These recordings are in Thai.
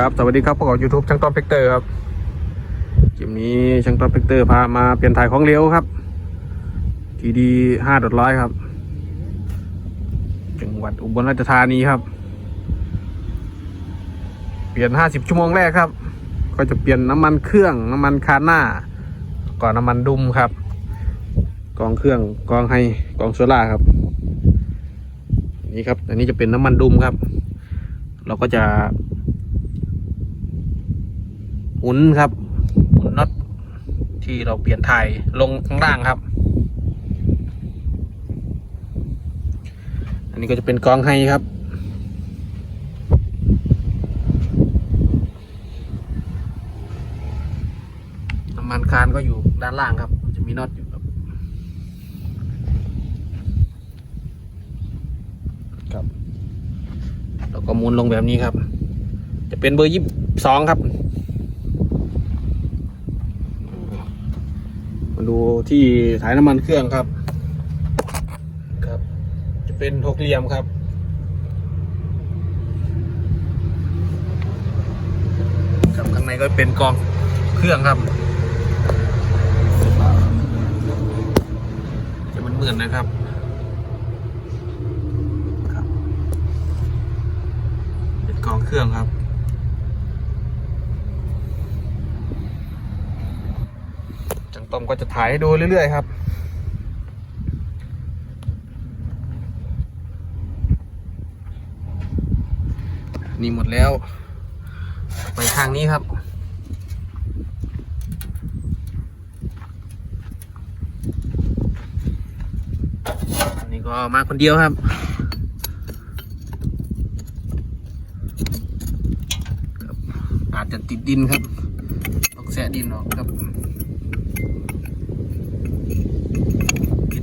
ครับ สวัสดีครับพวกเรายูทูบช่างต้อมเพกเตอร์ครับคลิปนี้ช่างต้อมเพกเตอร์พามาเปลี่ยนถ่ายของเลี้ยวครับทีดีห้าดร้อยครับ จังหวัดอุบลราชธานีครับ เปลี่ยนห้าสิบชั่วโมงแรกครับ ก็จะเปลี่ยนน้ำมันเครื่องน้ำมันคานหน้า ก่อนน้ำมันดุมครับ กองเครื่องกองไฮกองโซล่าครับ นี่ครับ อันนี้จะเป็นน้ำมันดุมครับ เราก็จะ หมุนครับ หมุนน็อตที่เราเปลี่ยนถ่ายลงข้างล่างครับ อันนี้ก็จะเป็นกองไฮครับน้ำมันคานก็อยู่ด้านล่างครับ จะมีน็อตอยู่ครับครับแล้วก็หมุนลงแบบนี้ครับ จะเป็นเบอร์ยี่สองครับ มาดูที่ถ่ายน้ำมันเครื่องครับ ครับ จะเป็นหกเหลี่ยมครับ ครับข้างในก็เป็นกองเครื่องครับ จะมันเหมือนนะครับครับ เป็นกองเครื่องครับ จัง ต้อมก็จะถ่ายให้ดูเรื่อยๆครับนี่หมดแล้ว ไปทางนี้ครับ อันนี้ก็มาคนเดียวครับ อาจจะติดดินครับ ต้องแสะดินออกครับ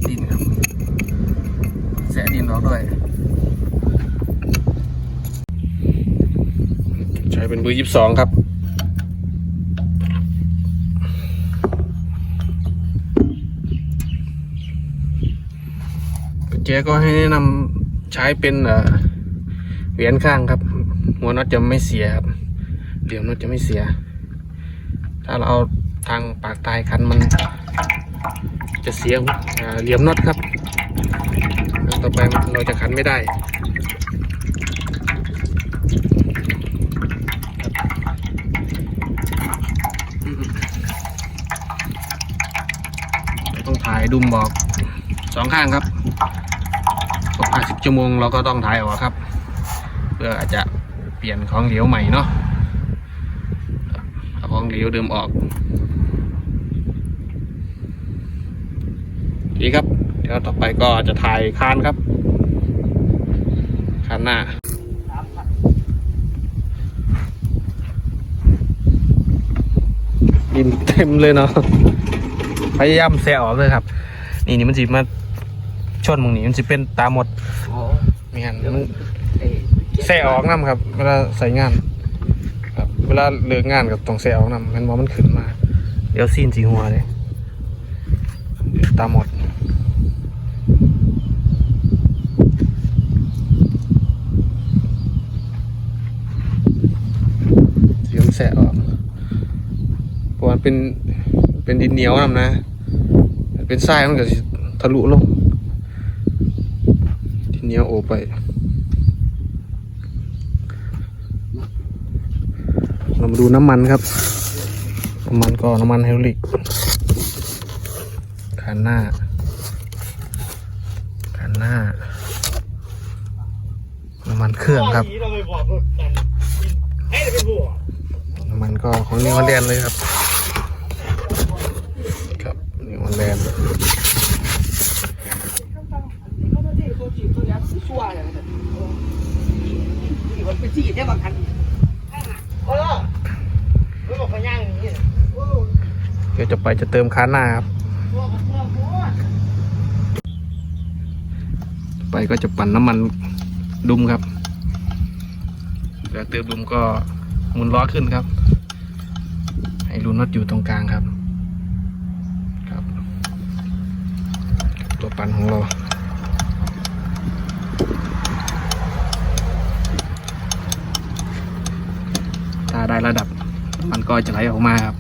ดดินครับแสะดินออกด้วย ใช้เป็นเบอร์ยี่สิบสองครับกุญแจก็ให้แนะนำใช้เป็นเอ่อเหรียญข้างครับ หัวน็อตจะไม่เสียครับเหลี่ยมน็อตจะไม่เสีย ถ้าเราเอาทางปากตายคันมัน จะเสียเอ่อเหลี่ยมน็อตครับ ต่อไปเราจะขันไม่ได้ต้องถ่ายดุมบอกสองข้างครับครบห้าสิบชั่วโมงเราก็ต้องถ่ายออกครับ เพื่ออาจจะเปลี่ยนของเหลวใหม่เนาะเอาของเหลวเดิมออก ดีครับ เดี๋ยวต่อไปก็จะถ่ายคานครับ คานหน้าดินเต็มเลยเนาะพยายามแซะออกเลยครับ นี่นี่มันสิมาชนมึงนี่มันสิเป็นตาหมดไม่งั้นมันแซะออกน้ำครับ เวลาใส่งานครับเวลาเลิกงานกับต้องแซะออกน้ำมันว่ามันขึ้นมา เดี๋ยวซีนสีหัวเลยเดี๋ยวตาหมด เสียมนแสะออกเพราะมันเป็นเป็นดินเหนียวนํนะ เป็นทรายมันก็ทะลุลงดินเหนียวโอไปเรามาดูน้ำมันครับ น้ำมันก็น้ำมันไฮดรอลิกคันหน้า นหน้า น้ำมันเครื่องครับ น้ำมันก็ของนิวฮอลแลนด์เลยครับ ครับนิวฮอลแลนด์เดี๋ยวจะไปจะเติมค้าหน้าครับ ไปก็จะปั่นน้ำมันดุมครับแล้วเติมดุมก็หมุนล้อขึ้นครับ ให้รูน็อตอยู่ตรงกลางครับ ครับ ตัวปั่นของเราถ้าได้ระดับมันก็จะไหลออกมาครับ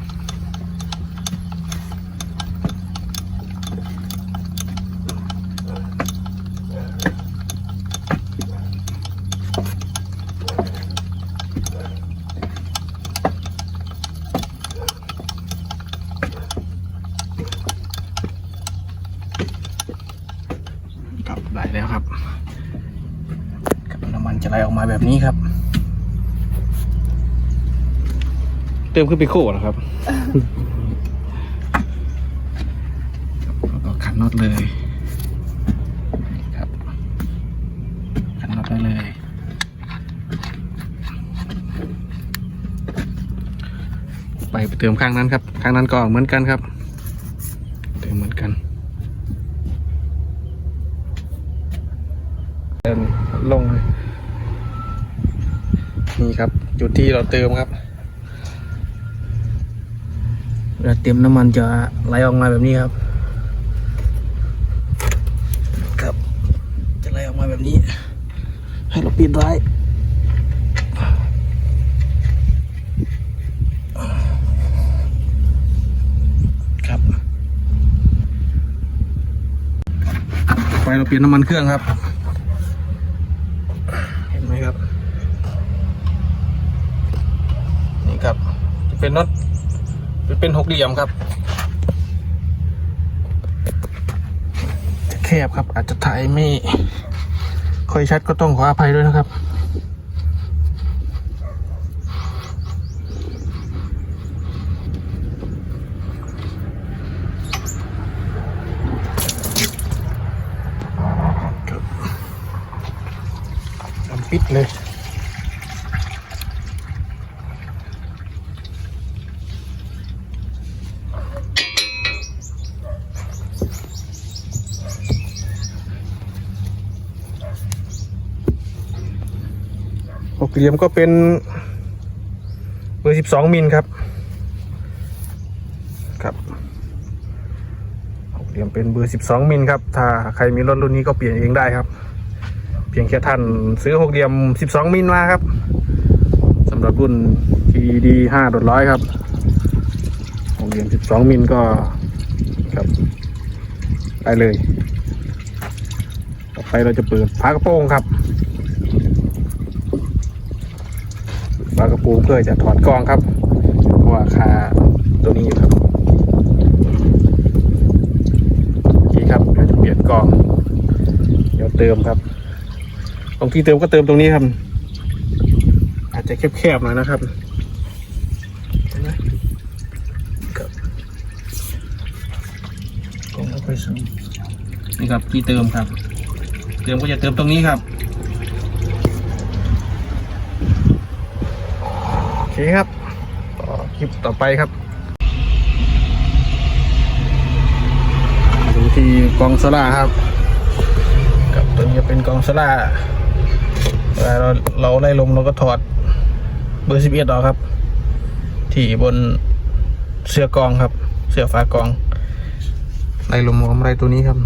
ได้แล้วครับครับน้ำมันจะ ไหลออกมาแบบนี้ครับ เติมขึ้นไปโค้เหรอครับแล้วก็ขันน็อตเลยครับขันน็อตได้เลยไปไปเติมข้างนั้นครับ ข้างนั้นก็เหมือนกันครับ เติมเหมือนกันเดินลงเลย นี่ครับ จุดที่เราเติมครับเวลาเติมน้ำมันจะไหลออกมาแบบนี้ครับ ครับ จะไหลออกมาแบบนี้ ให้เราปิดไว้ครับไปเราเปลี่ยนน้ำมันเครื่องครับ เห็นไหมครับ นี่ครับ จะ เป็นน็อตเป็นหกเหลี่ยมครับ แคบครับอาจจะถ่ายไม่ค่อยชัดก็ต้องขออภัยด้วยนะครับ กเหลี่ยมก็เป็นเบอร์สิบสองมิลครับ ครับหกเหลี่ยมเป็นเบอร์สิบสองมิลครับ ถ้าใครมีรถรุ่นนี้ก็เปลี่ยนเองได้ครับ เพียงแค่ท่านซื้อหกเหลี่ยมสิบสองมิลมาครับสำหรับรุ่น GD ห้าดร้อยครับหกเหลี่ยมสิบสองมิลก็ครับได้เลย ต่อไปเราจะเปิดฝากระโปรงครับ ฝากระโปรงเพื่อจะถอดกองครับเพราะว่าคาตัวนี้อยู่ครับโอเคครับเดี๋ยวจะเปลี่ยนกอง เดี๋ยวเติมครับ ตรงที่เติมก็เติมตรงนี้ครับ อาจจะแคบๆหน่อยนะครับเห็นไหมครับกองไม่ค่อยสูงนี่ครับที่เติมครับ เติมก็จะเติมตรงนี้ครับ คครับต่อคลิปต่อไปครับ ดูที่กองโซล่าครับ กับตัวนี้เป็นกองโซล่าเวลาเราเราไล่ลมเราก็ถอดเบอร์สิบเอ็ดออกครับ ที่บนเสื้อกองครับ เสื้อฟ้ากองไล่ลมของอะไรตัวนี้ครับ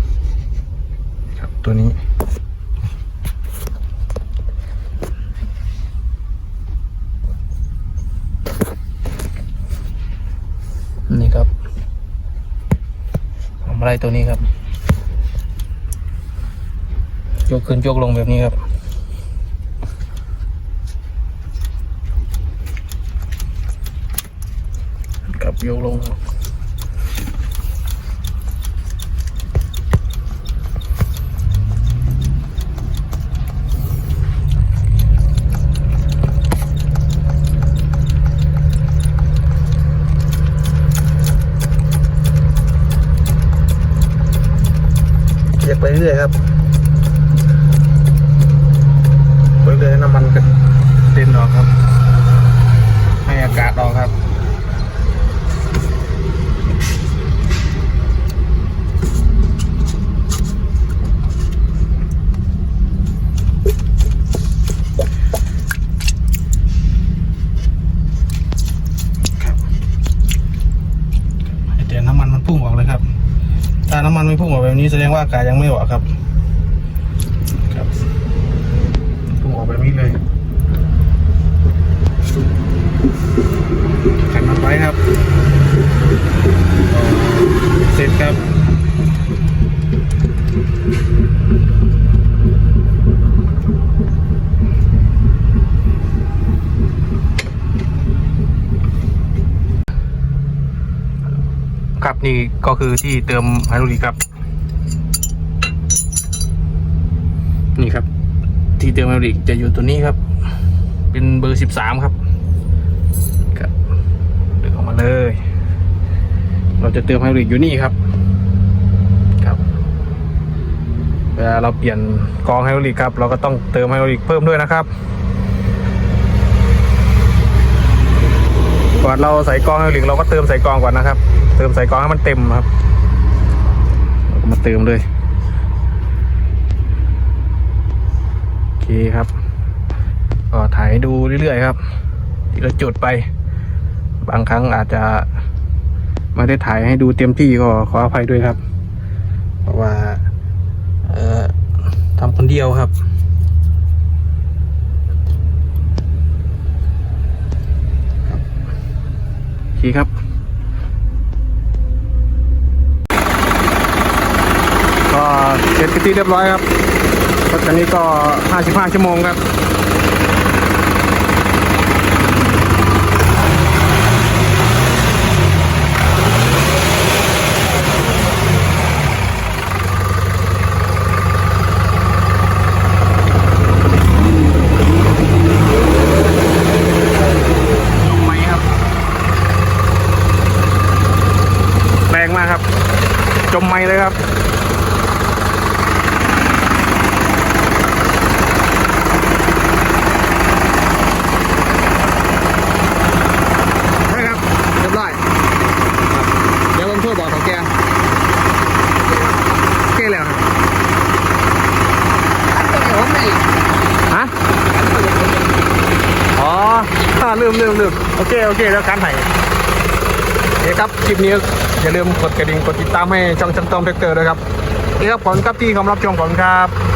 ครับตัวนี้ นี่ครับทำอะไรตัวนี้ครับ ยกขึ้นยกลงแบบนี้ครับกับยกลงครับ ไปเรื่อยครับไปเรื่อยน้ำมันกระเด็นออกครับ ให้อากาศออกครับุ่งออกแบบนี้แสดงว่ากายยังไม่ออกครับ ครับพุ่งออกแบบนี้เลยขันมัไปครับ เสร็จครับ คือที่เติมไฮดรอลิกครับ นี่ครับ ที่เติมไฮดรอลิกจะอยู่ตัวนี้ครับ เป็นเบอร์สิบสามครับครับดึงออกมาเลย เราจะเติมไฮดรอลิกอยู่นี่ครับครับเวลาเราเปลี่ยนกองไฮดรอลิกครับ เราก็ต้องเติมไฮดรอลิกเพิ่มด้วยนะครับก่อนเราใส่กองไฮดรอลิกเราก็เติมใส่กองก่อนนะครับ เติมใส่กองให้มันเต็มครับเราก็มาเติมเลย โอเคครับ ก็ถ่ายให้ดูเรื่อยๆครับทีละจุดไป บางครั้งอาจจะไม่ได้ถ่ายให้ดูเต็มที่ก็ขออภัยด้วยครับ เพราะว่า เอ่อทำคนเดียวครับโอเคครับ ก็เสร็จที่เรียบร้อยครับรถคันนี้ก็ 55 ชั่วโมงครับ ลงไหมครับ แรงมากครับ จมไหมเลยครับ ใช่ครับ เรียบร้อยครับเดี๋ยวผมโทรบอกของแกโอเคแล้วครับ อันตัวเดียวผมไม่ ฮะ อ๋ออ่า ลืมลืมลืมโอเคโอเคแล้วการถ่ายโอเคครับคลิปนี้อย่าลืมกดกระดิ่งกดติดตามให้ช่องช่างต้อมเทคเตอร์ด้วยครับโอเคครับขอบคุณครับที่เข้ามารับชมขอบคุณครับ